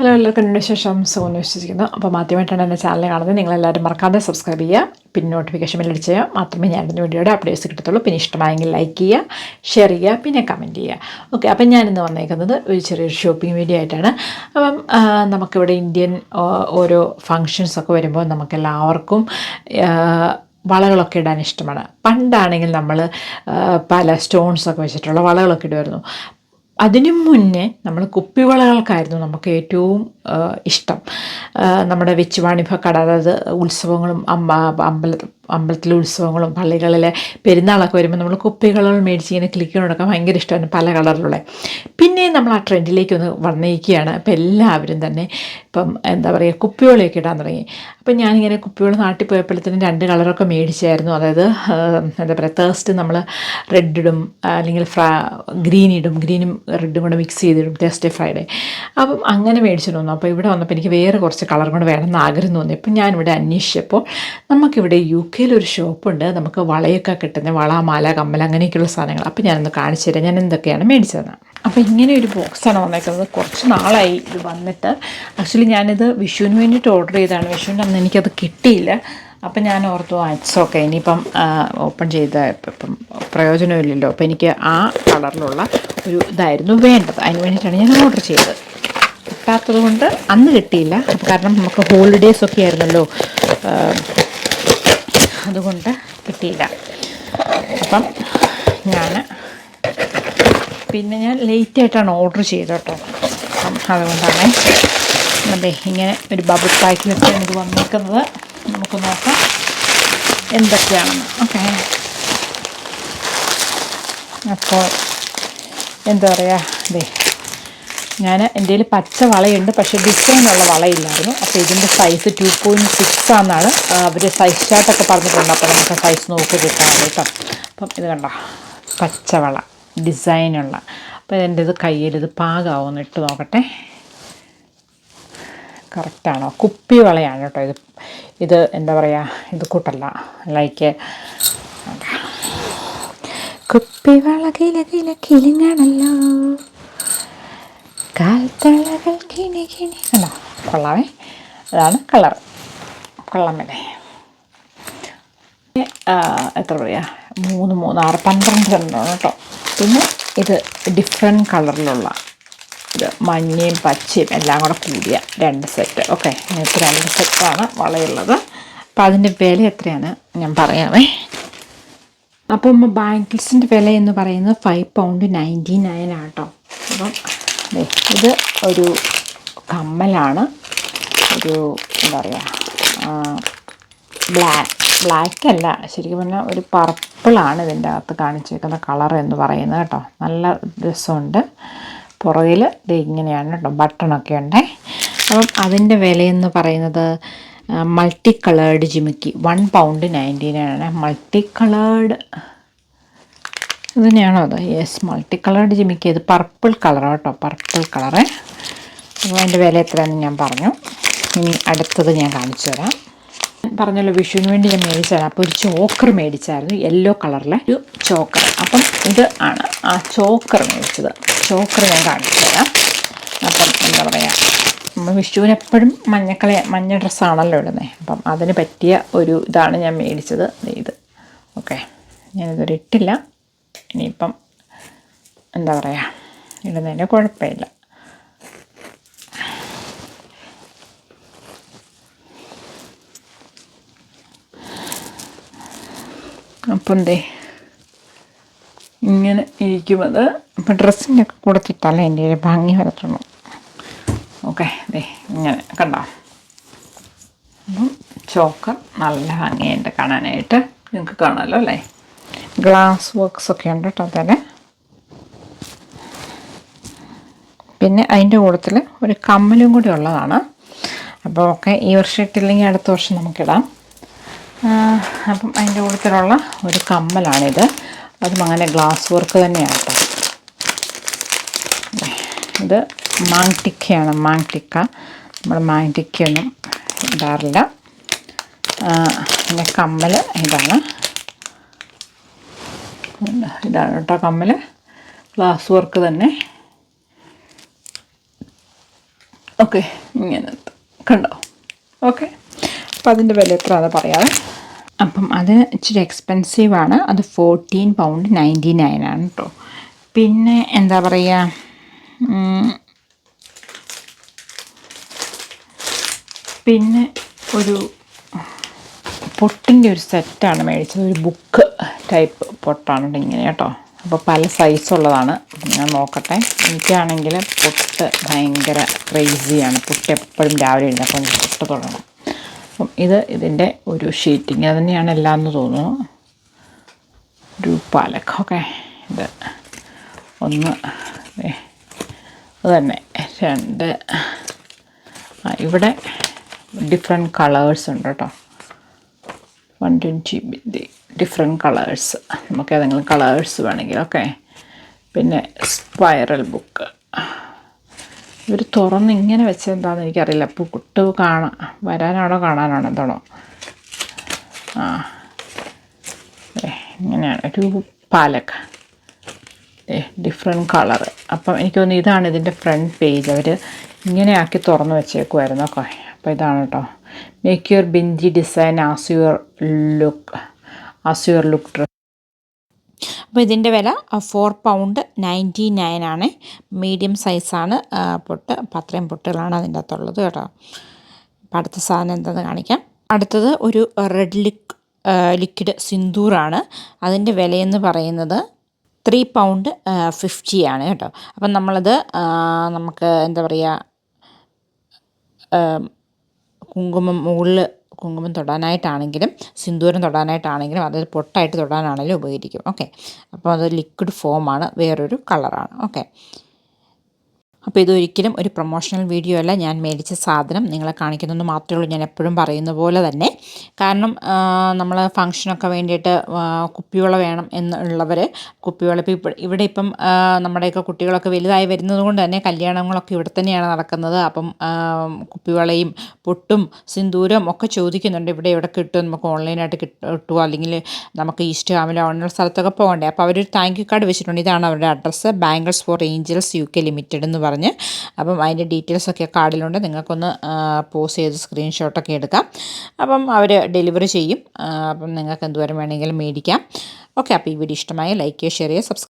Hello എല്ലാവർക്കും എന്റെ ശേഷം സോന്ന് വിശ്വസിക്കുന്നു. അപ്പോൾ ആദ്യമായിട്ടാണ് എന്റെ ചാനൽ കാണുന്നത്. നിങ്ങളെല്ലാവരും മറക്കാതെ സബ്സ്ക്രൈബ് ചെയ്യുക. പിന്നെ നോട്ടിഫിക്കേഷൻ ബെൽ അടിച്ച് ചെയ്യുക. മാത്രമേ ഞാൻ എന്റെ വീഡിയോയുടെ അപ്ഡേറ്റ്സ് കിട്ടത്തുള്ളൂ. പിന്നെ ഇഷ്ടമായെങ്കിൽ ലൈക്ക് ചെയ്യുക ഷെയർ ചെയ്യുക പിന്നെ കമന്റ് ചെയ്യുക. ഓക്കെ അപ്പം ഞാനിന്ന് വന്നേക്കുന്നത് ഒരു ചെറിയൊരു ഷോപ്പിംഗ് വീഡിയോ ആയിട്ടാണ്. അപ്പം നമുക്കിവിടെ ഇന്ത്യൻ ഓരോ ഫങ്ഷൻസൊക്കെ വരുമ്പോൾ നമുക്കെല്ലാവർക്കും വളകളൊക്കെ ഇടാൻ ഇഷ്ടമാണ്. പണ്ടാണെങ്കിൽ നമ്മൾ പല സ്റ്റോൺസൊക്കെ വെച്ചിട്ടുള്ള വളകളൊക്കെ ഇടുമായിരുന്നു. അതിനു മുന്നേ നമ്മൾ കുപ്പിവളകൾക്കായിരുന്നു നമുക്ക് ഏറ്റവും ഇഷ്ടം. നമ്മുടെ വെച്ചുവാണിഭ കട അതായത് ഉത്സവങ്ങളും അമ്മ അമ്പല അമ്പലത്തിലെ ഉത്സവങ്ങളും പള്ളികളിലെ പെരുന്നാളൊക്കെ വരുമ്പോൾ നമ്മൾ കുപ്പികളും മേടിച്ച് ഇങ്ങനെ ക്ലിക്കിനോടൊക്കെ ഭയങ്കര ഇഷ്ടമാണ് പല കളറിലുള്ള. പിന്നെയും നമ്മൾ ആ ട്രെൻഡിലേക്ക് ഒന്ന് വന്നിരിക്കുകയാണ് അപ്പോൾ എല്ലാവരും തന്നെ ഇപ്പം എന്താ പറയുക കുപ്പികളൊക്കെ ഇടാൻ തുടങ്ങി. അപ്പം ഞാനിങ്ങനെ കുപ്പിവള നാട്ടിൽ പോയപ്പോഴത്തേനും രണ്ട് കളറൊക്കെ മേടിച്ചായിരുന്നു. അതായത് എന്താ പറയുക തേഴ്സ്റ്റ് നമ്മൾ റെഡ് ഇടും അല്ലെങ്കിൽ ഫ്രാ ഗ്രീൻ ഇടും ഗ്രീനും റെഡും കൂടെ മിക്സ് ചെയ്തിടും തേഴ്സ്ഡേ ഫ്രൈഡേ. അപ്പം അങ്ങനെ മേടിച്ചിട്ട് വന്നു. അപ്പോൾ ഇവിടെ വന്നപ്പോൾ എനിക്ക് വേറെ കുറച്ച് കളർ കൂടെ വേണമെന്ന് ആഗ്രഹം തോന്നി. അപ്പം ഞാനിവിടെ അന്വേഷിച്ചപ്പോൾ നമുക്കിവിടെ യു കെയിൽ ഒരു ഷോപ്പുണ്ട് നമുക്ക് വളയൊക്കെ കിട്ടുന്ന വള മാല കമ്മൽ അങ്ങനെയൊക്കെയുള്ള സാധനങ്ങൾ. അപ്പോൾ ഞാനൊന്ന് കാണിച്ചു തരാം. ഞാൻ എന്തൊക്കെയാണ് മേടിച്ചത് അപ്പോൾ ഇങ്ങനെ ഒരു ബോക്സാണ് വന്നേക്കുന്നത്. കുറച്ച് നാളായി ഇത് വന്നിട്ട്. ആക്ച്വലി ഞാനിത് വിഷുവിന് വേണ്ടിയിട്ട് ഓർഡർ ചെയ്തതാണ്. വിഷുവിന്റെ അന്ന് എനിക്കത് കിട്ടിയില്ല. അപ്പം ഞാൻ ഓർത്തു ഇറ്റ്സ് ഓക്കെ ഇനിയിപ്പം ഓപ്പൺ ചെയ്ത ഇപ്പം പ്രയോജനമില്ലല്ലോ. അപ്പോൾ എനിക്ക് ആ കളറിലുള്ള ഒരു ഇതായിരുന്നു വേണ്ടത്. അതിന് വേണ്ടിയിട്ടാണ് ഞാൻ ഓർഡർ ചെയ്തത്. കിട്ടാത്തത് കൊണ്ട് അന്ന് കിട്ടിയില്ല. കാരണം നമുക്ക് ഹോളിഡേയ്സ് ഒക്കെ ആയിരുന്നല്ലോ. അതുകൊണ്ട് കിട്ടിയില്ല. അപ്പം ഞാൻ പിന്നെ ഞാൻ ലേറ്റ് ആയിട്ടാണ് ഓർഡർ ചെയ്തത് കേട്ടോ. അപ്പം അതുകൊണ്ടാണ് അതെ ഇങ്ങനെ ഒരു ബബിൾ പാക്കിലൊക്കെയാണ് ഇത് വന്നിരിക്കുന്നത് നമുക്ക് നോക്കാം എന്തൊക്കെയാണെന്ന്. ഓക്കെ അപ്പോൾ എന്താ പറയുക അതെ ഞാൻ എന്റെ കയ്യിൽ പച്ച വളയുണ്ട് പക്ഷേ ഡിസൈനുള്ള വളയില്ലായിരുന്നു. അപ്പോൾ ഇതിന്റെ സൈസ് ടു പോയിന്റ് സിക്സ് ആണെന്നാണ് അവർ സൈസ് ചാർട്ടൊക്കെ പറഞ്ഞിട്ടുണ്ട്. അപ്പോൾ നമുക്ക് സൈസ് നോക്കി കിട്ടാൻ കേട്ടോ. അപ്പം ഇത് കണ്ട? പച്ചവള ഡിസൈനുള്ള അപ്പോൾ എന്റെ ഇത് കയ്യിൽ ഇത് പാകാവുമെന്ന് ഇട്ട് നോക്കട്ടെ. കറക്റ്റാണോ കുപ്പി വളയാണ് കേട്ടോ ഇത്. ഇത് എന്താ പറയുക ഇത് കൂട്ടല്ല. ലൈക്ക് കുപ്പി വള കില കാൽത്തളകൾ കിണി കിണി കൊള്ളാമേ. അതാണ് കളർ. കൊള്ളാമല്ലേ എത്ര പറയുക മൂന്ന് മൂന്നാറ് പന്ത്രണ്ട് സെന്റാണ് കേട്ടോ. പിന്നെ ഇത് ഡിഫറെന്റ് കളറിലുള്ള ഇത് മഞ്ഞയും പച്ചയും എല്ലാം കൂടെ കൂടിയ രണ്ട് സെറ്റ് ഓക്കെ ഇങ്ങനത്തെ രണ്ട് സെറ്റാണ് വളയുള്ളത്. അപ്പോൾ അതിന്റെ വില എത്രയാണ്? ഞാൻ പറയാമേ. അപ്പം ബാങ്കിൾസിന്റെ വില എന്ന് പറയുന്നത് ഫൈവ് പൗണ്ട് നയന്റി നയൻ ആട്ടോ അപ്പം ഇത് ഒരു കമ്മലാണ്. ഒരു എന്താ പറയുക ബ്ലാക്ക് ബ്ലാക്ക് അല്ല. ശരിക്കും പറഞ്ഞാൽ ഒരു പർപ്പിളാണ് ഇതിന്റെ അകത്ത് കാണിച്ചിരിക്കുന്ന കളർ എന്ന് പറയുന്നത് കേട്ടോ. നല്ല രസമുണ്ട്. പുറകിൽ ഇത് ഇങ്ങനെയാണ് കേട്ടോ ബട്ടണൊക്കെ ഉണ്ട്. അപ്പം അതിന്റെ വിലയെന്ന് പറയുന്നത് മൾട്ടി കളേർഡ് ജിമിക്കി. വൺ പൗണ്ട് നയന്റി ആണ്. മൾട്ടി കളേർഡ് ഇത് തന്നെയാണോ? അത് യെസ് മൾട്ടി കളേർഡ് ജിമിക്ക് ഇത് പർപ്പിൾ കളറാണ് കേട്ടോ പർപ്പിൾ കളറ് അപ്പോൾ അതിന്റെ വില എത്രയാണെന്ന് ഞാൻ പറഞ്ഞു. ഇനി അടുത്തത് ഞാൻ കാണിച്ചു തരാം. പറഞ്ഞല്ലോ വിഷുവിന് വേണ്ടി ഞാൻ മേടിച്ചതാണ്. അപ്പോൾ ഒരു ചോക്കർ മേടിച്ചായിരുന്നു യെല്ലോ കളറിലെ ഒരു ചോക്കർ. അപ്പം ഇത് ആണ് ആ ചോക്കർ മേടിച്ചത്. ചോക്കർ ഞാൻ കാണിച്ചു തരാം. അപ്പം എന്താ പറയുക നമ്മൾ വിഷുവിന് എപ്പോഴും മഞ്ഞക്കളി മഞ്ഞ ഡ്രസ്സാണല്ലോ ഇടുന്നത് അപ്പം അതിന് പറ്റിയ ഒരു ഇതാണ് ഞാൻ മേടിച്ചത്. ഇത്. ഓക്കെ ഞാനിതൊരു ഇട്ടില്ല. ഇനിയിപ്പം എന്താ പറയുക ഇടുന്നതിന് കുഴപ്പമില്ല. അപ്പം എന്തേ ഇങ്ങനെ ഇരിക്കുമത് അപ്പം ഡ്രസ്സിന്റെ ഒക്കെ കൊടുത്തിട്ടല്ലേ എന്റെ ഒരു ഭംഗി വരത്തുള്ളൂ. ഓക്കെ ദേ ഇങ്ങനെ കണ്ടോ? അപ്പം ചോക്കർ നല്ല ഭംഗിയുണ്ട് കാണാനായിട്ട്. നിങ്ങൾക്ക് കാണാമല്ലോ അല്ലേ? ഗ്ലാസ് വർക്ക്സ് ഒക്കെ ഉണ്ട് കേട്ടോ അതിൽ പിന്നെ അതിന്റെ കൂട്ടത്തിൽ ഒരു കമ്മലും കൂടി ഉള്ളതാണ്. അപ്പോൾ ഓക്കെ ഈ വർഷം ഇട്ടില്ലെങ്കിൽ അടുത്ത വർഷം നമുക്കിടാം. അപ്പം അതിന്റെ കൂട്ടത്തിലുള്ള ഒരു കമ്മലാണിത്. അതും അങ്ങനെ ഗ്ലാസ് വർക്ക് തന്നെയാണ് കേട്ടോ. ഇത് മാങ്ടിക്കയാണ് മാങ്ടിക്ക. നമ്മൾ മാങ്ടിക്കയൊന്നും ഇടാറില്ല. പിന്നെ കമ്മൽ ഇതാണ്. ഇതാണ് കേട്ടോ കമ്മൽ ഗ്ലാസ് വർക്ക് തന്നെ. ഓക്കെ ഇങ്ങനെ കണ്ടോ? ഓക്കെ അപ്പം അതിന്റെ വില എത്രയാണെന്ന് പറയാതെ അപ്പം അത് ഇച്ചിരി എക്സ്പെൻസീവ് ആണ്. അത് ഫോർട്ടീൻ പൗണ്ട് നയന്റി നയൻ ആണ് കേട്ടോ പിന്നെ എന്താ പറയുക പിന്നെ ഒരു പൊട്ടിന്റെ ഒരു സെറ്റാണ് മേടിച്ചത്. ഒരു ബുക്ക് ടൈപ്പ് പൊട്ടാണ് ഇങ്ങനെ കേട്ടോ. അപ്പോൾ പല സൈസുള്ളതാണ് ഞാൻ നോക്കട്ടെ. എനിക്കാണെങ്കിൽ പൊട്ട് ഭയങ്കര ക്രേസിയാണ് പൊട്ട് എപ്പോഴും രാവിലെ ഉണ്ട് എഴുന്നേപ്പം പൊട്ട് തുടങ്ങണം അപ്പം ഇത് ഇതിന്റെ ഒരു ഷീറ്റിങ് തന്നെയാണ് എല്ലാം എന്ന് തോന്നുന്നു. ഒരു പാലക്ക്. ഓക്കെ. ഇത് ഒന്ന് അത് തന്നെ. രണ്ട്. ഇവിടെ ഡിഫറെന്റ് കളേഴ്സ് ഉണ്ട് കേട്ടോ. വൺ ട്വന്റി ഡിഫറെന്റ് കളേഴ്സ് നമുക്ക് ഏതെങ്കിലും കളേഴ്സ് വേണമെങ്കിൽ ഓക്കെ പിന്നെ സ്പൈറൽ ബുക്ക് ഇവർ തുറന്ന് ഇങ്ങനെ വെച്ചെന്താണെന്ന് എനിക്കറിയില്ല. പുട്ട് കാണാൻ വരാനാണോ കാണാനാണോ എന്താണോ. ആ. ഇങ്ങനെയാണ്. ഒരു പാലക്ക. ഡിഫറെന്റ് കളർ അപ്പം എനിക്ക് തോന്നുന്നു ഇതാണ് ഇതിന്റെ ഫ്രണ്ട് പേജ് അവർ ഇങ്ങനെ ആക്കി തുറന്ന് വെച്ചേക്കുമായിരുന്നു ഓക്കെ അപ്പോൾ ഇതാണ് കേട്ടോ make your ബിഞ്ചി design as your look as your look dress അപ്പോൾ ഇതിന്റെ വില ഫോർ പൗണ്ട് നയന്റി നയൻ ആണ്. മീഡിയം സൈസാണ് പൊട്ട് അപ്പം അത്രയും പൊട്ടുകളാണ് അതിന്റെ അകത്തുള്ളത് കേട്ടോ. അപ്പം അടുത്ത സാധനം എന്താണെന്ന് കാണിക്കാം. അടുത്തത് ഒരു റെഡ് ലിക് ലിക്വിഡ് സിന്ദൂറാണ് അതിന്റെ വിലയെന്ന് പറയുന്നത് ത്രീ പൗണ്ട് ഫിഫ്റ്റി ആണ് കേട്ടോ. അപ്പം നമ്മളത് നമുക്ക് എന്താ പറയുക കുങ്കുമം മുകളിൽ കുങ്കുമം തൊടാനായിട്ടാണെങ്കിലും സിന്ദൂരം തൊടാനായിട്ടാണെങ്കിലും അതായത് പൊട്ടായിട്ട് തൊടാനാണെങ്കിലും ഉപകരിക്കും. ഓക്കെ അപ്പോൾ അത് ലിക്വിഡ് ഫോമാണ് വേറൊരു കളറാണ് ഓക്കെ അപ്പോൾ ഇതൊരിക്കലും ഒരു പ്രൊമോഷണൽ വീഡിയോ അല്ല. ഞാൻ മേടിച്ച സാധനം. നിങ്ങളെ കാണിക്കുന്നതെന്ന് മാത്രമേ ഉള്ളൂ. ഞാൻ എപ്പോഴും പറയുന്ന പോലെ തന്നെ. കാരണം നമ്മൾ ഫങ്ഷനൊക്കെ വേണ്ടിയിട്ട് കുപ്പിവള വേണം എന്നുള്ളവർ കുപ്പിവള ഇപ്പോൾ ഇവിടെ ഇപ്പം നമ്മുടെയൊക്കെ കുട്ടികളൊക്കെ വലുതായി വരുന്നത് കൊണ്ട് തന്നെ കല്യാണങ്ങളൊക്കെ ഇവിടെ തന്നെയാണ് നടക്കുന്നത്. അപ്പം കുപ്പിവളയും പൊട്ടും സിന്ദൂരം ഒക്കെ ചോദിക്കുന്നുണ്ട്. ഇവിടെ എവിടെ കിട്ടും? നമുക്ക് ഓൺലൈനായിട്ട് കിട്ടുമോ അല്ലെങ്കിൽ നമുക്ക് ഈസ്റ്റ് ഹാമിലോ അങ്ങനെയുള്ള സ്ഥലത്തൊക്കെ പോകണ്ടേ? അപ്പോൾ അവരൊരു താങ്ക് യു കാർഡ് വെച്ചിട്ടുണ്ട്. ഇതാണ് അവരുടെ address bangles for angels U K limited എന്ന് പറഞ്ഞ് അപ്പം അതിന്റെ ഡീറ്റെയിൽസൊക്കെ കാർഡിലുണ്ട്. നിങ്ങൾക്കൊന്ന് പോസ് ചെയ്ത് സ്ക്രീൻഷോട്ടൊക്കെ എടുക്കാം. അപ്പം അവർ ഡെലിവറി ചെയ്യും. അപ്പം നിങ്ങൾക്ക് എന്തുവരെ വേണമെങ്കിലും മേടിക്കാം. ഓക്കെ അപ്പോൾ ഈ വീഡിയോ ഇഷ്ടമായി ലൈക്ക് ചെയ്യുക ഷെയർ ചെയ്യുക സബ്സ്ക്രൈബ്